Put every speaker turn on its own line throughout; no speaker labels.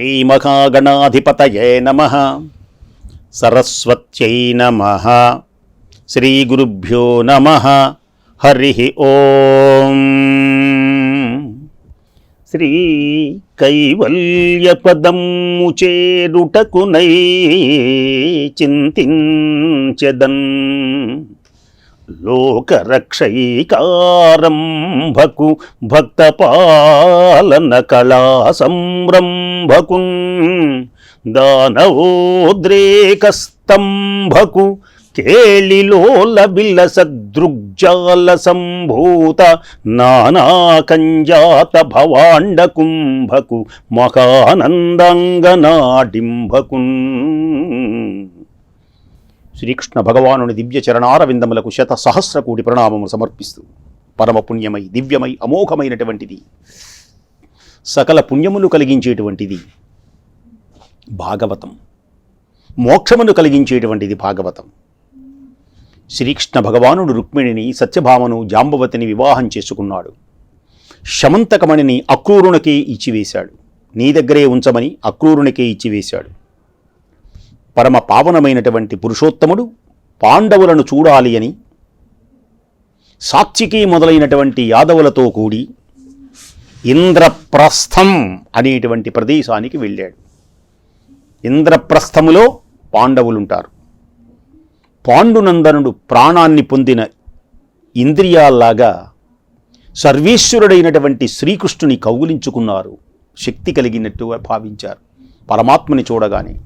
శ్రీమహాగణాధిపతయే నమ. సరస్వత్యై నమ. శ్రీగురుభ్యో నమ. హరి ఓం. శ్రీ కైవల్యపదము చేరుటకునై చింతించెదన్. లోకరక్షైకారంభకు భక్తపాలన కళా సంరంభకున్ దానవోద్రేకస్తంభకు కేళిలోల విలసదృగ్జాల సంభూత నానాకంజాత భవాండ కుంభకు మహానందంగనాడింభకున్ శ్రీకృష్ణ భగవానుని దివ్య చరణారవిందములకు శత సహస్ర కోటి ప్రణామము సమర్పిస్తూ పరమ పుణ్యమై దివ్యమై అమోఘమైనటువంటిది. సకల పుణ్యములు కలిగించేటువంటిది భాగవతం. మోక్షమును కలిగించేటువంటిది భాగవతం. శ్రీకృష్ణ భగవానుడు రుక్మిణిని సత్యభామను జాంబవతిని వివాహం చేసుకున్నాడు. శమంతకమణిని అక్రూరునికే ఇచ్చివేశాడు. నీ దగ్గరే ఉంచమని అక్రూరునికే ఇచ్చివేశాడు. పరమ పావనమైనటువంటి పురుషోత్తముడు పాండవులను చూడాలి అని సాత్వికి మొదలైనటువంటి యాదవులతో కూడి ఇంద్రప్రస్థం అనేటువంటి ప్రదేశానికి వెళ్ళాడు. ఇంద్రప్రస్థములో పాండవులుంటారు. పాండునందనుడు ప్రాణాన్ని పొందిన ఇంద్రియాల్లాగా సర్వేశ్వరుడైనటువంటి శ్రీకృష్ణుని కౌగులించుకున్నారు. శక్తి కలిగినట్టుగా భావించారు. పరమాత్మని చూడగానే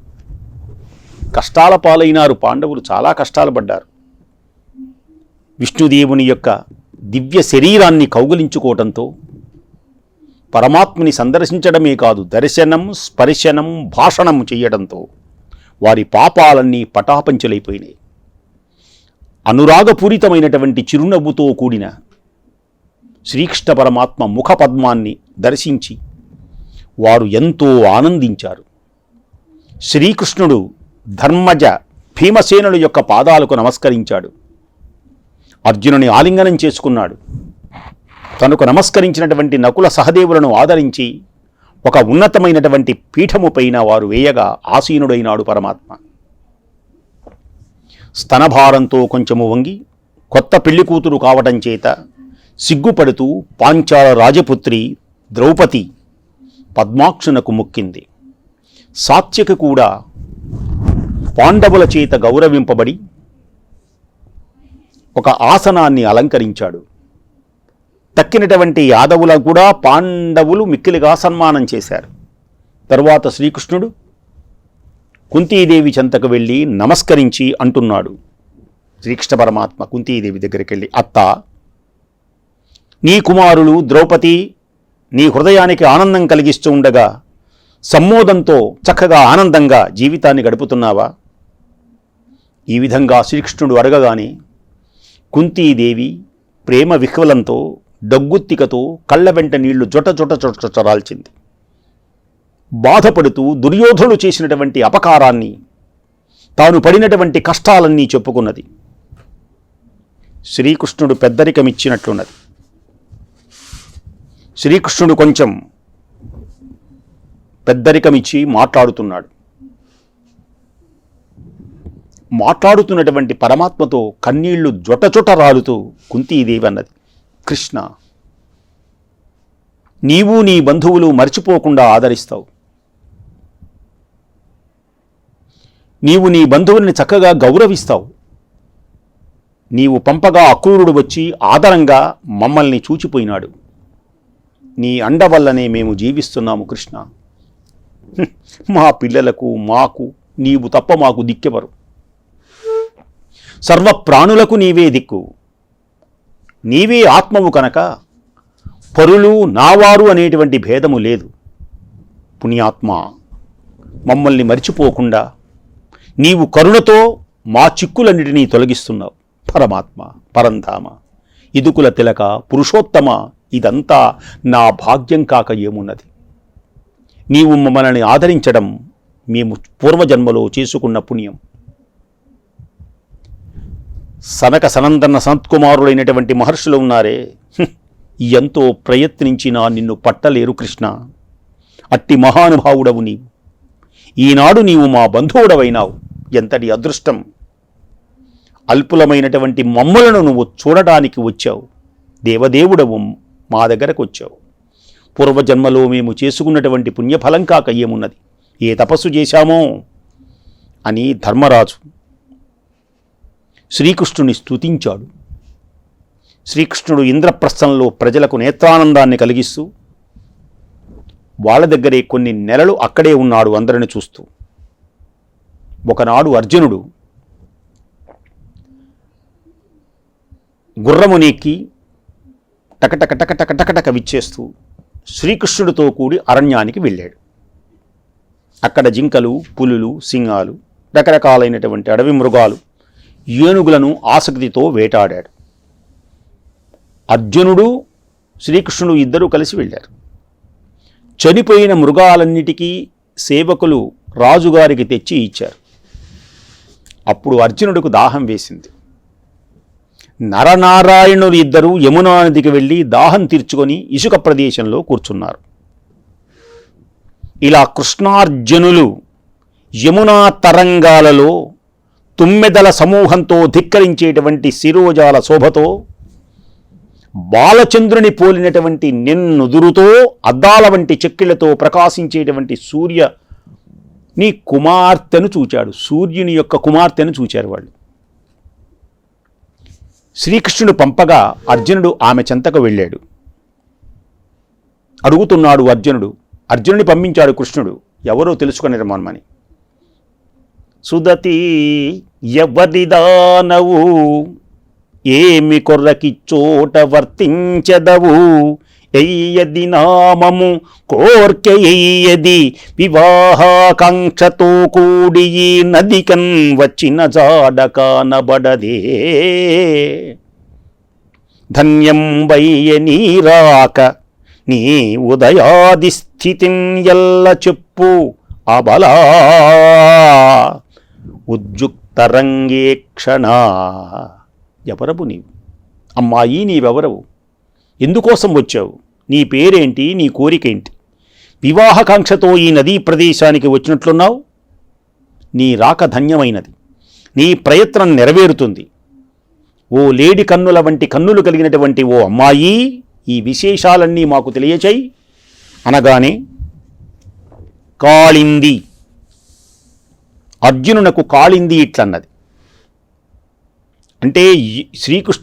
కష్టాల పాలైనారు. పాండవులు చాలా కష్టాలు పడ్డారు. విష్ణుదేవుని యొక్క దివ్య శరీరాన్ని కౌగులించుకోవటంతో పరమాత్మని సందర్శించడమే కాదు దర్శనం స్పర్శనం భాషణం చేయడంతో వారి పాపాలన్నీ పటాపంచలైపోయినాయి. అనురాగపూరితమైనటువంటి చిరునవ్వుతో కూడిన శ్రీకృష్ణ పరమాత్మ ముఖ పద్మాన్ని దర్శించి వారు ఎంతో ఆనందించారు. శ్రీకృష్ణుడు ధర్మజ భీమసేనుల యొక్క పాదాలకు నమస్కరించాడు. అర్జునుని ఆలింగనం చేసుకున్నాడు. తనకు నమస్కరించినటువంటి నకుల సహదేవులను ఆదరించి ఒక ఉన్నతమైనటువంటి పీఠము పైన వారు వేయగా ఆసీనుడైనాడు పరమాత్మ. స్తనభారంతో కొంచెము వంగి కొత్త పెళ్ళి కూతురు కావటం చేత సిగ్గుపడుతూ పాంచాల రాజపుత్రి ద్రౌపది పద్మాక్షునకు మొక్కింది. సాత్యకి కూడా పాండవుల చేత గౌరవింపబడి ఒక ఆసనాన్ని అలంకరించాడు. తక్కినటువంటి యాదవులకు కూడా పాండవులు మిక్కిలిగా సన్మానం చేశారు. తరువాత శ్రీకృష్ణుడు కుంతీదేవి చెంతకు వెళ్ళి నమస్కరించి అంటున్నాడు. శ్రీకృష్ణ పరమాత్మ కుంతీదేవి దగ్గరికి వెళ్ళి అత్త నీ కుమారులు ద్రౌపది నీ హృదయానికి ఆనందం కలిగిస్తూ ఉండగా సమ్మోదంతో చక్కగా ఆనందంగా జీవితాన్ని గడుపుతున్నావా? ఈ విధంగా శ్రీకృష్ణుడు అడగగానే కుంతీదేవి ప్రేమ విహ్వలంతో డగ్గుత్తికతో కళ్ళ వెంట నీళ్ళు జొట జొట జొట చరాల్చింది బాధపడుతూ దుర్యోధనుడు చేసినటువంటి అపకారాన్ని తాను పడినటువంటి కష్టాలన్నీ చెప్పుకున్నది. శ్రీకృష్ణుడు పెద్దరికమిచ్చినట్లున్నది. శ్రీకృష్ణుడు కొంచెం పెద్దరికమిచ్చి మాట్లాడుతున్నాడు. మాట్లాడుతున్నటువంటి పరమాత్మతో కన్నీళ్ళు జొట జొట రాలుతూ కుంతీదేవి అన్నది. కృష్ణ నీవు నీ బంధువులు మర్చిపోకుండా ఆదరిస్తావు. నీవు నీ బంధువుల్ని చక్కగా గౌరవిస్తావు. నీవు పంపగా అక్రూరుడు వచ్చి ఆదరంగా మమ్మల్ని చూచిపోయినాడు. నీ అండ వల్లనే మేము జీవిస్తున్నాము కృష్ణ. మా పిల్లలకు మాకు నీవు తప్ప మాకు దిక్కెవరు సర్వ ప్రాణులకు నీవే దిక్కు. నీవే ఆత్మవు కనుక పరులు నావారు అనేటువంటి భేదము లేదు. పుణ్యాత్మ మమ్మల్ని మరిచిపోకుండా నీవు కరుణతో మా చిక్కులన్నిటినీ తొలగిస్తున్నావు. పరమాత్మ పరంధామ ఇదుకుల తిలక పురుషోత్తమ ఇదంతా నా భాగ్యం కాక ఏమున్నది? నీవు మమ్మల్ని ఆదరించడం మేము పూర్వజన్మలో చేసుకున్న పుణ్యం. సనక సనందన సంత్కుమారులైనటువంటి మహర్షులు ఉన్నారే. ఎంతో ప్రయత్నించినా నిన్ను పట్టలేరు కృష్ణ. అట్టి మహానుభావుడవు నీవు. ఈనాడు నీవు మా బంధువుడవైనావు. ఎంతటి అదృష్టం. అల్పులమైనటువంటి మమ్ములను నువ్వు చూడటానికి వచ్చావు. దేవదేవుడవు మా దగ్గరకు వచ్చావు. పూర్వజన్మలో మేము చేసుకున్నటువంటి పుణ్యఫలం కాక ఏమున్నది? ఏ తపస్సు చేశామో? అని ధర్మరాజు శ్రీకృష్ణుని స్తుతించాడు. శ్రీకృష్ణుడు ఇంద్రప్రస్థంలో ప్రజలకు నేత్రానందాన్ని కలిగిస్తూ వాళ్ళ దగ్గరే కొన్ని నెలలు అక్కడే ఉన్నాడు అందరిని చూస్తూ. ఒకనాడు అర్జునుడు గుర్రమునెక్కి టకటక టకటక టకటక విచ్చేస్తూ శ్రీకృష్ణుడితో కూడి అరణ్యానికి వెళ్ళాడు. అక్కడ జింకలు పులులు సింహాలు రకరకాలైనటువంటి అడవి మృగాలు ఏనుగులను ఆసక్తితో వేటాడాడు. అర్జునుడు శ్రీకృష్ణుడు ఇద్దరూ కలిసి వెళ్ళారు. చనిపోయిన మృగాలన్నిటికీ సేవకులు రాజుగారికి తెచ్చి ఇచ్చారు. అప్పుడు అర్జునుడికి దాహం వేసింది. నరనారాయణులు ఇద్దరూ యమునా నదికి వెళ్ళి దాహం తీర్చుకొని ఇసుక ప్రదేశంలో కూర్చున్నారు. ఇలా కృష్ణార్జునులు యమునా తరంగాలలో తుమ్మెదల సమూహంతో ధిక్కరించేటువంటి శిరోజాల శోభతో బాలచంద్రుని పోలినటువంటి నిన్నుదురుతో అద్దాల వంటి చెక్కిళ్ళతో ప్రకాశించేటువంటి సూర్య నీ కుమార్తెను చూచాడు. సూర్యుని యొక్క కుమార్తెను చూచారు వాళ్ళు. శ్రీకృష్ణుడు పంపగా అర్జునుడు ఆమె చెంతకు వెళ్ళాడు. అడుగుతున్నాడు అర్జునుడు అర్జునుడిని పంపించాడు కృష్ణుడు. ఎవరో తెలుసుకొని రమ్మని సుదతి ఎవరిదానవు ఏమి కొర్రకి చోట వర్తించదవు? ఎయ్యది నామము కోర్కె ఎయ్యది వివాహాకాంక్షతో కూడి ఈ నదికన్ వచ్చిన జాడ కానబడదే. ధన్యం వయ్య నీరాక నీ ఉదయాది స్థితిన్ ఎల్ల చెప్పు అబలా. ఉద్యుక్తరంగేక్షణ. ఎవరవు నీవు? అమ్మాయి నీవెవరవు? ఎందుకోసం వచ్చావు? నీ పేరేంటి? నీ కోరికేంటి? వివాహకాంక్షతో ఈ నదీ ప్రదేశానికి వచ్చినట్లున్నావు? నీ రాక ధన్యమైనది. నీ ప్రయత్నం నెరవేరుతుంది. ఓ లేడి కన్నుల వంటి కన్నులు కలిగినటువంటి ఓ అమ్మాయి ఈ విశేషాలన్నీ మాకు తెలియచేయి. అనగానే కాళింది. అర్జునునకు కాళింది ఇట్లన్నది. అంటే శ్రీకృష్ణ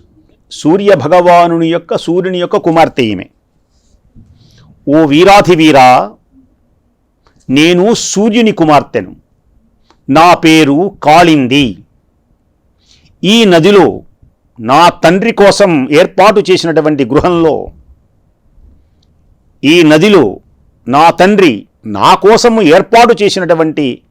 సూర్య భగవానుని యొక్క సూర్యుని యొక్క కుమార్తె ఈమె. ఓ వీరాధి వీరా నేను సూర్యుని కుమార్తెను. నా పేరు కాళింది. ఈ నదిలో నా తండ్రి కోసం ఏర్పాటు చేసినటువంటి గృహంలో ఈ నదిలో నా తండ్రి నా కోసము ఏర్పాటు చేసినటువంటి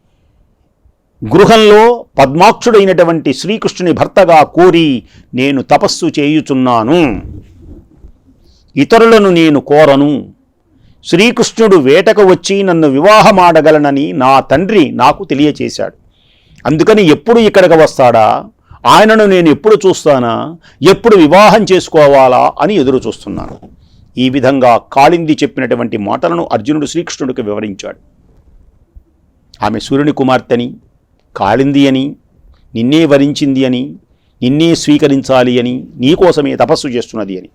గృహంలో పద్మాక్షుడైనటువంటి శ్రీకృష్ణుని భర్తగా కోరి నేను తపస్సు చేయుచున్నాను. ఇతరులను నేను కోరను. శ్రీకృష్ణుడు వేటకు వచ్చి నన్ను వివాహమాడగలనని నా తండ్రి నాకు తెలియచేశాడు. అందుకని ఎప్పుడు ఇక్కడికి వస్తాడా? ఆయనను నేను ఎప్పుడు చూస్తానా? ఎప్పుడు వివాహం చేసుకోవాలా అని ఎదురు చూస్తున్నాను ఈ విధంగా కాళింది చెప్పినటువంటి మాటలను అర్జునుడు శ్రీకృష్ణుడికి వివరించాడు. ఆమె సూర్యుని కుమార్తెని కాళింది అని నిన్నే వరించింది అని నిన్నే స్వీకరించాలి అని నీకోసమే తపస్సు చేస్తున్నది అని.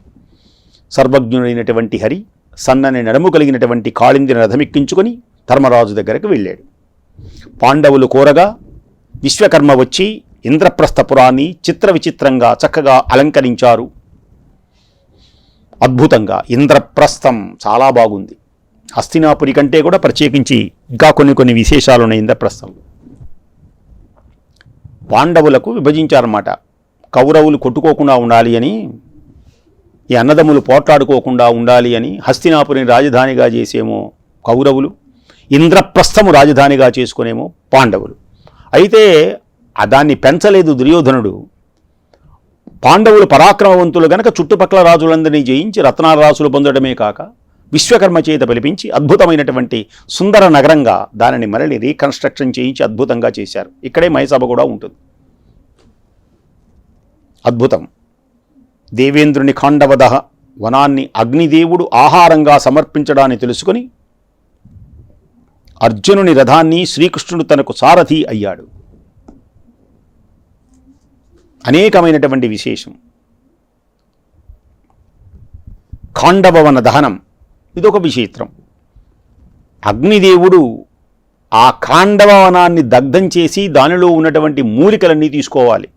సర్వజ్ఞుడైనటువంటి హరి సన్నని నడుము కలిగినటువంటి కాళిందిని రథమెక్కించుకొని ధర్మరాజు దగ్గరకు వెళ్ళాడు. పాండవులు కోరగా విశ్వకర్మ వచ్చి ఇంద్రప్రస్థపురాన్ని చిత్ర విచిత్రంగా చక్కగా అలంకరించారు. అద్భుతంగా ఇంద్రప్రస్థం చాలా బాగుంది. హస్తినాపురి కంటే కూడా ప్రత్యేకించి ఇంకా కొన్ని కొన్ని విశేషాలు ఉన్నాయి ఇంద్రప్రస్థం పాండవులకు విభజించారన్నమాట. కౌరవులు కొట్టుకోకుండా ఉండాలి అని ఈ అన్నదమ్ములు పోట్లాడుకోకుండా ఉండాలి అని హస్తినాపురిని రాజధానిగా చేసేమో కౌరవులు ఇంద్రప్రస్థము రాజధానిగా చేసుకునేమో పాండవులు. అయితే దాన్ని పెంచలేదు దుర్యోధనుడు. పాండవులు పరాక్రమవంతులు గనక చుట్టుపక్కల రాజులందరినీ జయించి రత్నాల రాసులు పొందడమే కాక విశ్వకర్మ చేత పిలిపించి అద్భుతమైనటువంటి సుందర నగరంగా దానిని మరలి రీకన్స్ట్రక్షన్ చేయించి అద్భుతంగా చేశారు. ఇక్కడే మైసభ కూడా ఉంటుంది. అద్భుతం. దేవేంద్రుని ఖాండవదహ వనాన్ని అగ్నిదేవుడు ఆహారంగా సమర్పించడాన్ని తెలుసుకొని అర్జునుని రథాన్ని శ్రీకృష్ణుడు తనకు సారథి అయ్యాడు. అనేకమైనటువంటి విశేషం. ఖాండవవన దహనం. ఇదొక విచిత్రం. అగ్నిదేవుడు ఆ ఖాండవనాన్ని దగ్ధం చేసి దానిలో ఉన్నటువంటి మూలికలన్నీ తీసుకోవాలి.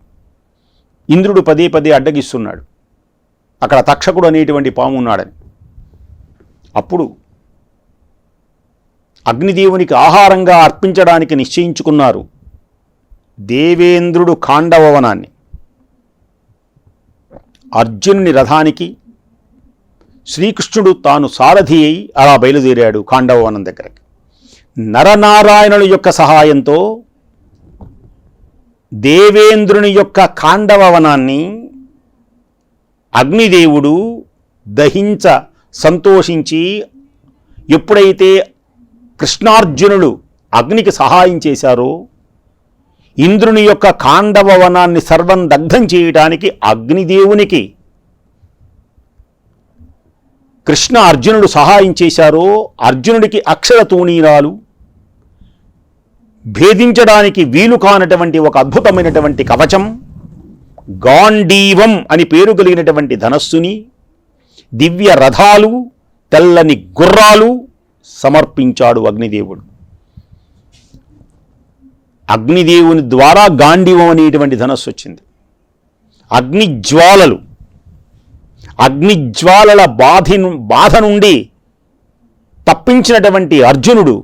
ఇంద్రుడు పదే పదే అడ్డగిస్తున్నాడు. అక్కడ తక్షకుడు అనేటువంటి పాము ఉన్నాడని. అప్పుడు అగ్నిదేవునికి ఆహారంగా అర్పించడానికి నిశ్చయించుకున్నారు దేవేంద్రుడు ఖాండవవనాన్ని అర్జునుని రథానికి శ్రీకృష్ణుడు తాను సారథి అయి అలా బయలుదేరాడు ఖాండవవనం దగ్గరకి. నరనారాయణుల యొక్క సహాయంతో దేవేంద్రుని యొక్క ఖాండవవనాన్ని అగ్నిదేవుడు దహించ సంతోషించి ఎప్పుడైతే కృష్ణార్జునులు అగ్నికి సహాయం చేశారో ఇంద్రుని యొక్క కాండవవనాన్ని సర్వం దగ్ధం చేయటానికి అగ్నిదేవునికి కృష్ణ అర్జునుడు సహాయం చేశారో అర్జునుడికి అక్షర తూణీరాలు. భేదించడానికి వీలు కానటువంటి ఒక అద్భుతమైనటువంటి కవచం. గాండీవం అని పేరు కలిగినటువంటి ధనస్సుని. దివ్య రథాలు తెల్లని గుర్రాలు సమర్పించాడు అగ్నిదేవుడు. అగ్నిదేవుని ద్వారా గాంధీవం అనేటువంటి ధనస్సు వచ్చింది. అగ్నిజ్వాలలు అగ్నిజ్వాలల బాధి బాధ నుండి తప్పించినటువంటి అర్జునుడు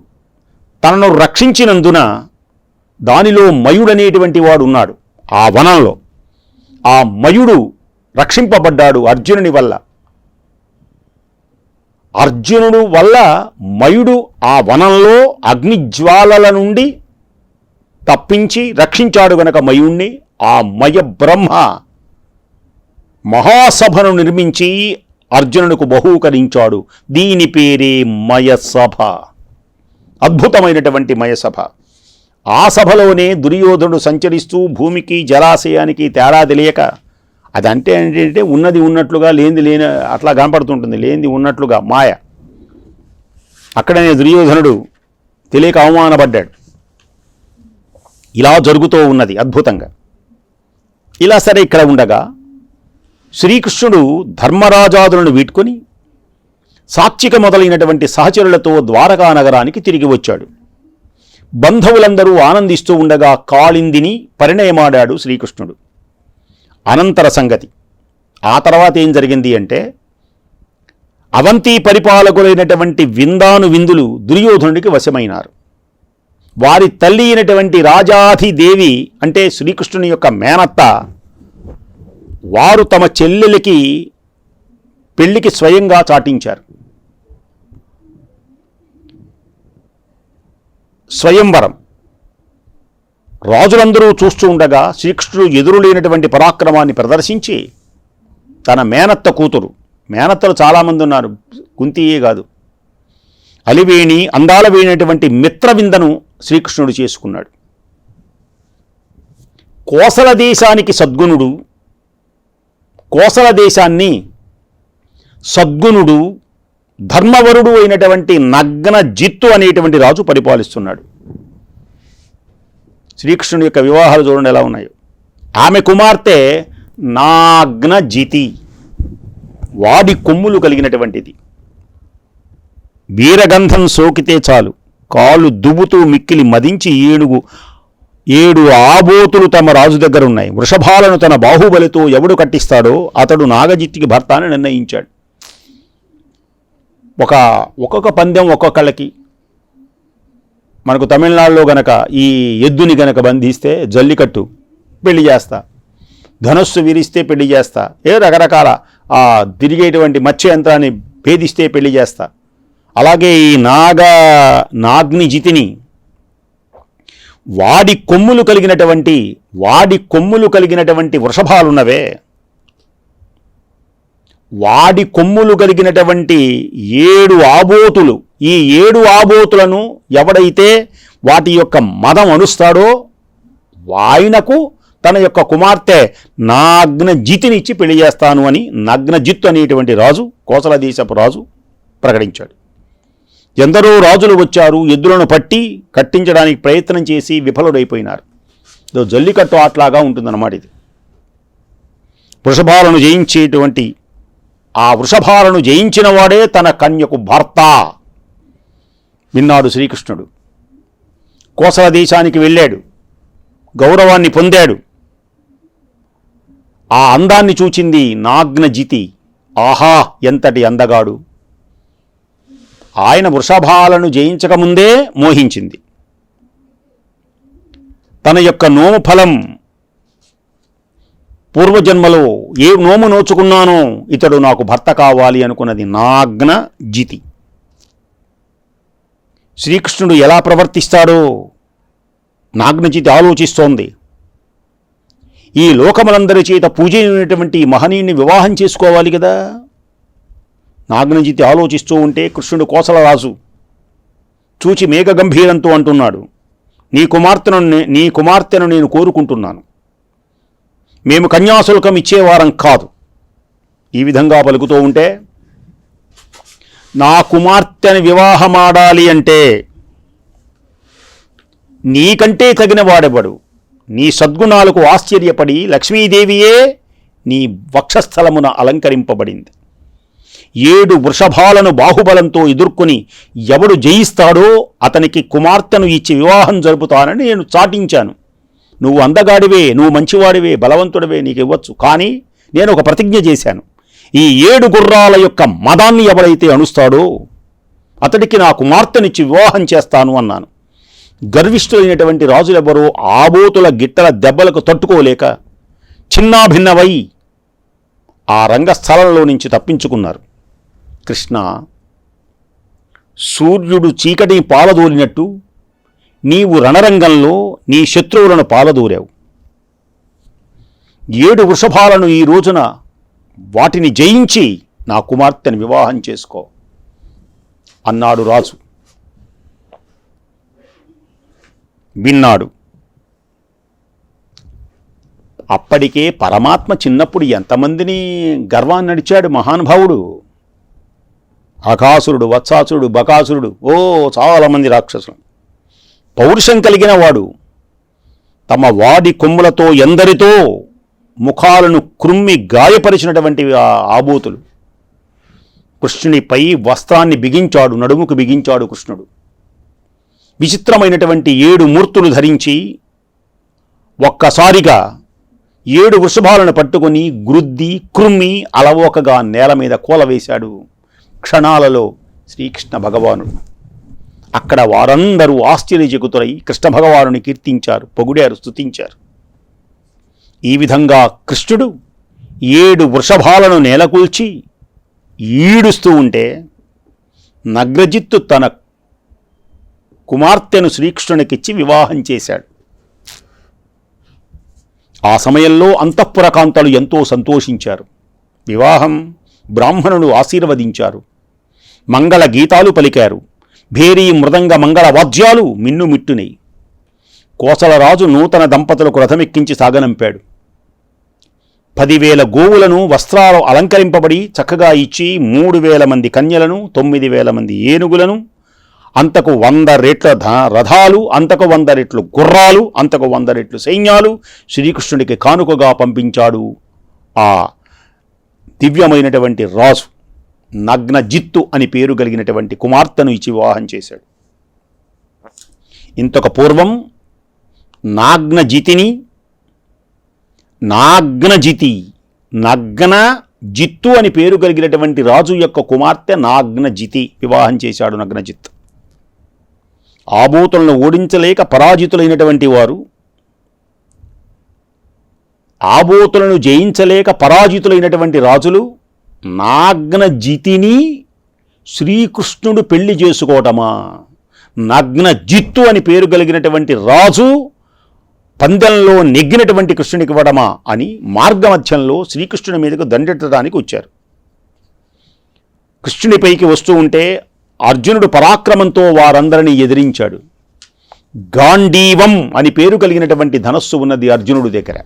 తనను రక్షించినందున దానిలో మయుడనేటువంటి వాడు ఉన్నాడు. ఆ వనంలో ఆ మయుడు రక్షింపబడ్డాడు అర్జునుని వల్ల. అర్జునుడు వల్ల మయుడు ఆ వనంలో అగ్నిజ్వాలల నుండి తప్పించి రక్షించాడు గనక మయుణ్ణి ఆ మయ బ్రహ్మ మహాసభను నిర్మించి అర్జునుడికి బహూకరించాడు. దీని పేరే మయసభ. అద్భుతమైనటువంటి మయసభ. ఆ సభలోనే దుర్యోధనుడు సంచరిస్తూ భూమికి జలాశయానికి తేడా తెలియక అదంటే ఏంటంటే ఉన్నది ఉన్నట్లుగా లేనిది లేని అట్లా కనపడుతుంటుంది. లేనిది ఉన్నట్లుగా మాయ. అక్కడనే దుర్యోధనుడు తెలియక అవమానపడ్డాడు. ఇలా జరుగుతూ ఉన్నది అద్భుతంగా. ఇలా సరే ఇక్కడ ఉండగా శ్రీకృష్ణుడు ధర్మరాజాదులను వీడ్కొని సాత్విక మొదలైనటువంటి సహచరులతో ద్వారకా నగరానికి తిరిగి వచ్చాడు. బంధువులందరూ ఆనందిస్తూ ఉండగా కాళిందిని పరిణయమాడాడు శ్రీకృష్ణుడు. అనంతర సంగతి. ఆ తర్వాత ఏం జరిగింది అంటే అవంతి పరిపాలకులైనటువంటి విందాను విందులు దుర్యోధనుడికి వశమైనారు. వారి తల్లి అయినటువంటి రాజాధిదేవి అంటే శ్రీకృష్ణుని యొక్క మేనత్త వారు తమ చెల్లెలికి పెళ్ళికి స్వయంగా చాటించారు. స్వయంవరం. రాజులందరూ చూస్తూ ఉండగా శ్రీకృష్ణుడు ఎదురు లేనటువంటి పరాక్రమాన్ని ప్రదర్శించి తన మేనత్త కూతురు మేనత్తలు చాలామంది ఉన్నారు కుంతియే కాదు అలివేణి అందాల వేణినటువంటి మిత్రవిందను శ్రీకృష్ణుడు చేసుకున్నాడు. కోసల దేశానికి సద్గుణుడు కోసల దేశాన్ని సద్గుణుడు ధర్మవరుడు అయినటువంటి నగ్న జిత్తు అనేటువంటి రాజు పరిపాలిస్తున్నాడు. శ్రీకృష్ణుని యొక్క వివాహాలు చూడండి ఎలా ఉన్నాయో. ఆమె కుమార్తె నాగ్న జితి వాడి కొమ్ములు కలిగినటువంటిది. వీరగంధం సోకితే చాలు కాలు దువ్వుతూ మిక్కిలి మదించి ఏడుగు ఏడు ఆబోతులు తమ రాజు దగ్గర ఉన్నాయి వృషభాలను తన బాహుబలితో ఎవడు కట్టిస్తాడో అతడు నాగజిత్తికి భర్త అని నిర్ణయించాడు. ఒక ఒక్కొక్క పందెం ఒక్కొక్కళ్ళకి. మనకు తమిళనాడులో గనక ఈ ఎద్దుని గనక బంధిస్తే జల్లికట్టు పెళ్ళి చేస్తా. ధనస్సు విరిస్తే పెళ్ళి చేస్తా. ఏ రకరకాల ఆ తిరిగేటువంటి మత్స్య యంత్రాన్ని భేదిస్తే పెళ్ళి చేస్తా. అలాగే ఈ నాగ నాగ్ని జితిని వాడి కొమ్ములు కలిగినటువంటి వాడి కొమ్ములు కలిగినటువంటి వృషభాలున్నవే. వాడి కొమ్ములు కలిగినటువంటి ఏడు ఆబోతులు ఈ ఏడు ఆబోతులను ఎవడైతే వాటి యొక్క మదం అనుస్తాడో ఆయనకు తన యొక్క కుమార్తె నాగ్నజితినిచ్చి పెళ్ళి చేస్తాను అని నగ్నజిత్తు అనేటువంటి రాజు కోసల దేశపు రాజు ప్రకటించాడు. ఎందరో రాజులు వచ్చారు ఎద్దులను పట్టి కట్టించడానికి ప్రయత్నం చేసి విఫలుడైపోయినారు. ఇదో జల్లికట్టు ఆటలాగా ఉంటుందన్నమాట ఇది. వృషభాలను జయించేటువంటి ఆ వృషభాలను జయించిన వాడే తన కన్యకు భర్త. విన్నాడు శ్రీకృష్ణుడు. కోసల దేశానికి వెళ్ళాడు. గౌరవాన్ని పొందాడు. ఆ అందాన్ని చూచింది నాగ్నజితి. ఆహా ఎంతటి అందగాడు. ఆయన వృషభాలను జయించకముందే మోహించింది. తన యొక్క నోము ఫలం పూర్వజన్మలో ఏ నోము నోచుకున్నానో ఇతడు నాకు భర్త కావాలి అనుకున్నది నాగ్న జితి. శ్రీకృష్ణుడు ఎలా ప్రవర్తిస్తాడో నాగ్నజితి ఆలోచిస్తోంది. ఈ లోకములందరి చేత పూజైనటువంటి ఈ మహనీయుని వివాహం చేసుకోవాలి కదా. నాగనజితి ఆలోచిస్తూ ఉంటే కృష్ణుడు కోసలరాజు. చూచి మేఘ గంభీరంతో అంటున్నాడు నీ కుమార్తెను నీ కుమార్తెను నేను కోరుకుంటున్నాను. మేము కన్యాశుల్కం ఇచ్చేవారం కాదు. ఈ విధంగా పలుకుతూ ఉంటే నా కుమార్తెను వివాహమాడాలి అంటే నీకంటే తగిన వాడెవడు? నీ సద్గుణాలకు ఆశ్చర్యపడి లక్ష్మీదేవియే నీ వక్షస్థలమున అలంకరింపబడింది. ఏడు వృషభాలను బాహుబలంతో ఎదుర్కొని ఎవడు జయిస్తాడో అతనికి కుమార్తెను ఇచ్చి వివాహం జరుపుతానని నేను చాటించాను. నువ్వు అందగాడివే నువ్వు మంచివాడివే బలవంతుడివే నీకు ఇవ్వచ్చు. కానీ నేను ఒక ప్రతిజ్ఞ చేశాను. ఈ ఏడు గుర్రాల యొక్క మదాన్ని ఎవడైతే అణుస్తాడో అతడికి నా కుమార్తెనిచ్చి వివాహం చేస్తాను అన్నాను. గర్విష్ఠులైనటువంటి రాజులెవరో ఆబోతుల గిట్టల దెబ్బలకు తట్టుకోలేక చిన్నాభిన్నవై ఆ రంగస్థలంలో నుంచి తప్పించుకున్నారు. కృష్ణ సూర్యుడు చీకటిని పాలదోలినట్టు నీవు రణరంగంలో నీ శత్రువులను పాలదూరావు ఏడు వృషభాలను ఈ రోజున వాటిని జయించి నా కుమార్తెను వివాహం చేసుకో అన్నాడు రాజు. విన్నాడు. అప్పటికే పరమాత్మ చిన్నప్పుడు ఎంతమందిని గర్వాన్ని నడిచాడు మహానుభావుడు? అకాసురుడు వత్సాసురుడు బకాసురుడు. ఓ చాలామంది రాక్షసులు. పౌరుషం కలిగిన వాడు తమ వాడి కొమ్ములతో ఎందరితో ముఖాలను క్రుమ్మి గాయపరిచినటువంటి ఆబూతులు. కృష్ణునిపై వస్త్రాన్ని బిగించాడు నడుముకు బిగించాడు కృష్ణుడు. విచిత్రమైనటువంటి ఏడు మూర్తులు ధరించి ఒక్కసారిగా ఏడు వృషభాలను పట్టుకొని గ్రుద్ది క్రుమ్మి అలవోకగా నేల మీద కూలవేశాడు క్షణాలలో శ్రీకృష్ణ భగవానుడు. అక్కడ వారందరూ ఆశ్చర్యచకుతులై కృష్ణ భగవానుని కీర్తించారు పొగిడారు స్తుతించారు. ఈ విధంగా కృష్ణుడు ఏడు వృషభాలను నేలకూల్చి ఈడుస్తూ ఉంటే నగ్రజిత్తు తన కుమార్తెను శ్రీకృష్ణునికిచ్చి వివాహం చేశాడు. ఆ సమయంలో అంతఃపురకాంతలు ఎంతో సంతోషించారు. వివాహం బ్రాహ్మణులు ఆశీర్వదించారు. మంగళ గీతాలు పలికారు. భేరీ మృదంగ మంగళ వాద్యాలు మిన్నుమిట్టునై కోసలరాజు నూతన దంపతులకు రథమెక్కించి సాగనంపాడు. పదివేల గోవులను వస్త్రాలు అలంకరింపబడి చక్కగా ఇచ్చి మూడు వేల మంది కన్యలను తొమ్మిది వేల మంది ఏనుగులను అంతకు వంద రెట్ల రథాలు అంతకు వంద రెట్లు గుర్రాలు అంతకు వంద రెట్లు సైన్యాలు శ్రీకృష్ణుడికి కానుకగా పంపించాడు ఆ దివ్యమైనటువంటి రాజు. నగ్న జిత్తు అని పేరు కలిగినటువంటి కుమార్తెను ఇచ్చి వివాహం చేశాడు. ఇంతకు పూర్వం నాగ్న జితిని నాగ్నజితి నగ్న జిత్తు అని పేరు కలిగినటువంటి రాజు యొక్క కుమార్తె నాగ్నజితి వివాహం చేశాడు నగ్నజిత్. ఆబోతులను ఓడించలేక పరాజితులైనటువంటి వారు ఆబోతులను జయించలేక పరాజితులైనటువంటి రాజులు నాగ్నజితిని శ్రీకృష్ణుడు పెళ్ళి చేసుకోవటమా? నగ్న జిత్తు అని పేరు కలిగినటువంటి రాజు పందెంలో నెగ్గినటువంటి కృష్ణునికి ఇవ్వడమా అని మార్గమధ్యంలో శ్రీకృష్ణుని మీదకు దండెట్టడానికి వచ్చారు. కృష్ణునిపైకి వస్తూ ఉంటే అర్జునుడు పరాక్రమంతో వారందరినీ ఎదిరించాడు. గాంధీవం అని పేరు కలిగినటువంటి ధనస్సు ఉన్నది అర్జునుడి దగ్గర.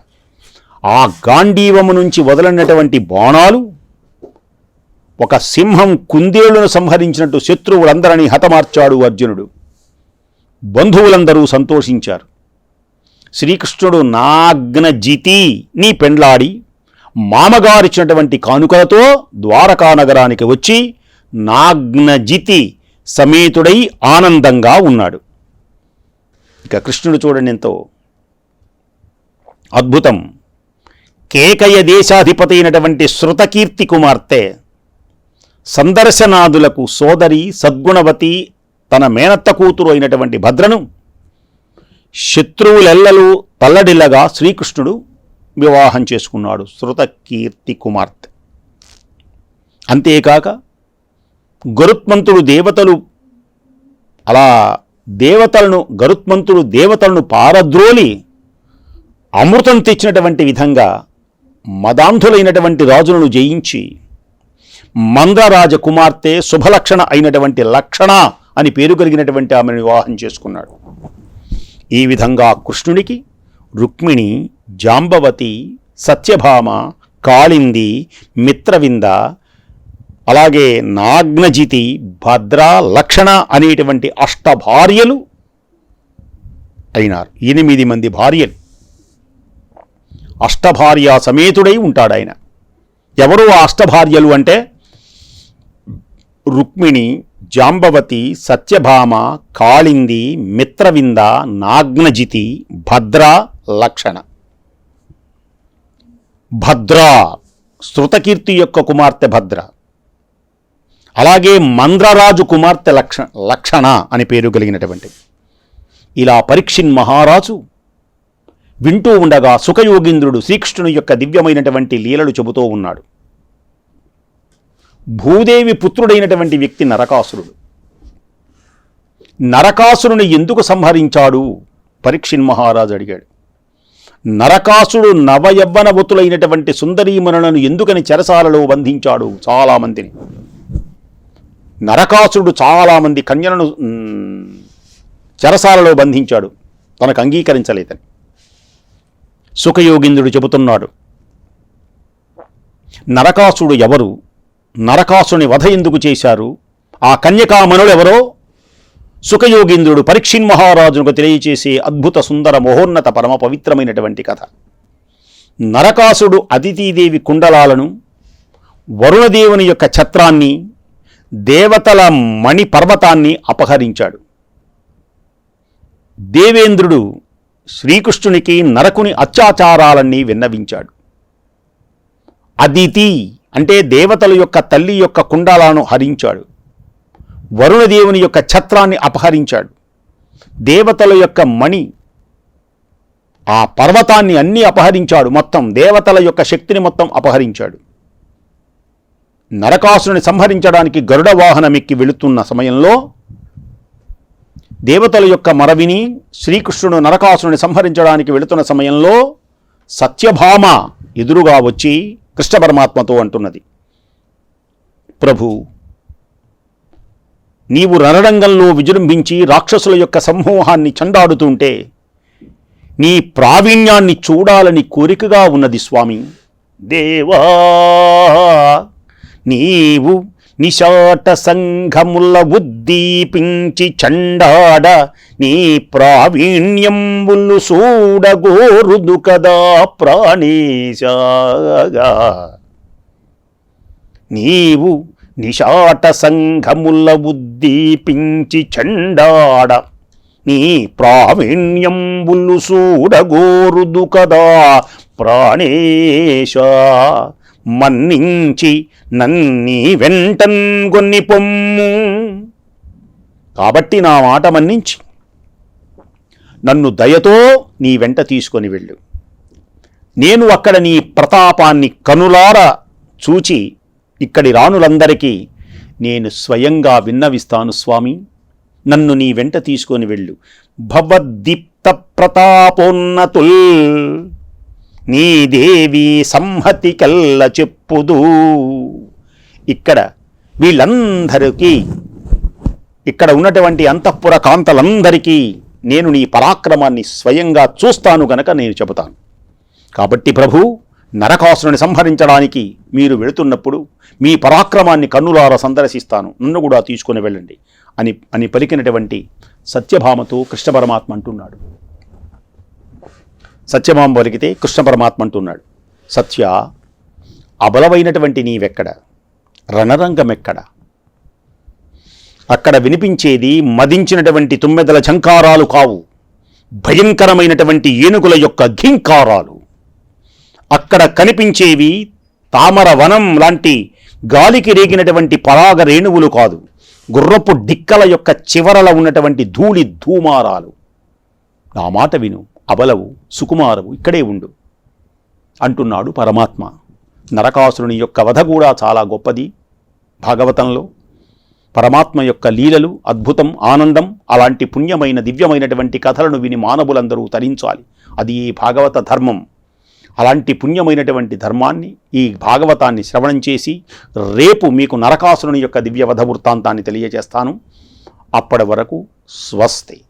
ఆ గాంధీవము నుంచి వదలనటువంటి బాణాలు ఒక సింహం కుందేళ్ళను సంహరించినట్టు శత్రువులందరినీ హతమార్చాడు అర్జునుడు. బంధువులందరూ సంతోషించారు. శ్రీకృష్ణుడు నాగ్నజితి నీ పెండ్లాడి మామగారిచ్చినటువంటి కానుకలతో ద్వారకా నగరానికి వచ్చి నాగ్నజితి సమేతుడై ఆనందంగా ఉన్నాడు. ఇక కృష్ణుడు చూడండి ఎంతో అద్భుతం. కేకయ దేశాధిపతి అయినటువంటి శృతకీర్తి కుమార్తె సందర్శనాదులకు సోదరి సద్గుణవతి తన మేనత్త కూతురు అయినటువంటి భద్రను శత్రువులెల్లలు తల్లడిల్లగా శ్రీకృష్ణుడు వివాహం చేసుకున్నాడు శృతకీర్తి కుమార్తె. అంతేకాక గరుత్మంతుడు దేవతలు అలా దేవతలను గరుత్మంతుడు దేవతలను పారద్రోలి అమృతం తెచ్చినటువంటి విధంగా మదాంధులైనటువంటి రాజులను జయించి మందరాజ కుమార్తె శుభలక్షణ అయినటువంటి లక్షణ అని పేరు కలిగినటువంటి ఆమెను వివాహం చేసుకున్నాడు. ఈ విధంగా కృష్ణునికి రుక్మిణి జాంబవతి సత్యభామ కాళింది మిత్రవింద అలాగే నాగ్నజితి భద్ర లక్షణ అనేటువంటి అష్ట భార్యలు అయినారు. ఎనిమిది మంది భార్యలు. అష్టభార్య సమేతుడై ఉంటాడు ఆయన ఎవరు ఆ అష్టభార్యలు అంటే? రుక్మిణి జాంబవతి సత్యభామ కాళింది మిత్రవింద నాగ్నజితి భద్ర లక్షణ. భద్ర శృతకీర్తి యొక్క కుమార్తె భద్ర. అలాగే మంద్రరాజు కుమార్తె లక్ష లక్షణ అని పేరు కలిగినటువంటి. ఇలా పరీక్షిన్ మహారాజు వింటూ ఉండగా సుఖయోగీంద్రుడు శ్రీకృష్ణుని యొక్క దివ్యమైనటువంటి లీలలు చెబుతూ ఉన్నాడు. భూదేవి పుత్రుడైనటువంటి వ్యక్తి నరకాసురుడు. నరకాసురుని ఎందుకు సంహరించాడు? పరీక్షిన్ మహారాజు అడిగాడు. నరకాసుడు నవయవ్వనవతులైనటువంటి సుందరీమణులను ఎందుకని చెరసాలలో బంధించాడు? చాలామందిని నరకాసుడు చాలామంది కన్యలను చెరసాలలో బంధించాడు. తనకు అంగీకరించలేదని. సుఖయోగింద్రుడు చెబుతున్నాడు. నరకాసుడు ఎవరు? నరకాసుని వధ ఎందుకు చేశారు? ఆ కన్యకామణులు ఎవరో? సుఖయోగీంద్రుడు పరీక్షిన్ మహారాజునకు తెలియచేసే అద్భుత సుందర మహోన్నత పరమ పవిత్రమైనటువంటి కథ. నరకాసుడు అతిథిదేవి కుండలాలను వరుణదేవుని యొక్క ఛత్రాన్ని దేవతల మణి పర్వతాన్ని అపహరించాడు. దేవేంద్రుడు శ్రీకృష్ణునికి నరకుని అత్యాచారాలన్నీ విన్నవించాడు. అదితి అంటే దేవతల యొక్క తల్లి యొక్క కుండాలను హరించాడు. వరుణదేవుని యొక్క ఛత్రాన్ని అపహరించాడు. దేవతల యొక్క మణి ఆ పర్వతాన్ని అన్నీ అపహరించాడు. మొత్తం దేవతల యొక్క శక్తిని మొత్తం అపహరించాడు. నరకాసురుని సంహరించడానికి గరుడ వాహనమెక్కి వెళుతున్న సమయంలో దేవతల యొక్క మరవిని శ్రీకృష్ణుడు నరకాసురుని సంహరించడానికి వెళుతున్న సమయంలో సత్యభామ ఎదురుగా వచ్చి కృష్ణ పరమాత్మతో అంటున్నది. ప్రభు నీవు రణరంగంలో విజృంభించి రాక్షసుల యొక్క సమూహాన్ని చండాడుతుంటే నీ ప్రావీణ్యాన్ని చూడాలని కోరికగా ఉన్నది స్వామి. దేవా నీవు నిశాట సంఘముల ఉద్దీపించి చండాడ నీ ప్రావీణ్యంబులు చూడగోరుదు కదా ప్రాణేశాగా. నీవు నిశాట సంఘముల ఉద్దీపించి చండాడ నీ ప్రావీణ్యంబులు చూడగోరుదు కదా ప్రాణేశ. మన్నించి నన్ని వెంటన్ పొమ్ము. కాబట్టి నా మాట మన్నించి. నన్ను దయతో నీ వెంట తీసుకొని వెళ్ళు. నేను అక్కడ నీ ప్రతాపాన్ని కనులార చూచి ఇక్కడి రాణులందరికీ నేను స్వయంగా విన్నవిస్తాను స్వామి. నన్ను నీ వెంట తీసుకొని వెళ్ళు. భవద్దీప్త ప్రతాపోన్నతుల్. నీ దేవి సంహతికెల్ల చెప్పుదు. ఇక్కడ వీళ్ళందరికీ ఇక్కడ ఉన్నటువంటి అంతఃపుర కాంతలందరికీ నేను నీ పరాక్రమాన్ని స్వయంగా చూస్తాను గనక నేను చెబుతాను. కాబట్టి ప్రభు నరకాసురుని సంహరించడానికి మీరు వెళుతున్నప్పుడు మీ పరాక్రమాన్ని కన్నులారా సందర్శిస్తాను. నన్ను కూడా తీసుకుని వెళ్ళండి అని అని పలికినటువంటి సత్యభామతో కృష్ణ పరమాత్మ అంటున్నాడు. సత్యభామ పలికితే కృష్ణ పరమాత్మ అంటున్నాడు. సత్య అబలమైనటువంటి నీవెక్కడ? రణరంగమెక్కడ? అక్కడ వినిపించేది మదించినటువంటి తుమ్మెదల ఝంకారాలు కావు. భయంకరమైనటువంటి ఏనుగుల యొక్క ఘింకారాలు. అక్కడ కనిపించేవి తామర వనం లాంటి గాలికి రేగినటువంటి పరాగ రేణువులు కాదు. గుర్రపు డిక్కల యొక్క చివరల ఉన్నటువంటి ధూళి ధూమారాలు. నా మాట విను. అబలవు సుకుమారవు ఇక్కడే ఉండు అంటున్నాడు పరమాత్మ. నరకాసురుని యొక్క వధ కూడా చాలా గొప్పది భాగవతంలో. పరమాత్మ యొక్క లీలలు అద్భుతం ఆనందం అలాంటి పుణ్యమైన దివ్యమైనటువంటి కథలను విని మానవులందరూ తరించాలి. అది ఈ భాగవత ధర్మం. అలాంటి పుణ్యమైనటువంటి ధర్మాన్ని ఈ భాగవతాన్ని శ్రవణం చేసి రేపు మీకు నరకాసురుని యొక్క దివ్య వధ వృత్తాంతాన్ని తెలియజేస్తాను. అప్పటి వరకు స్వస్తి.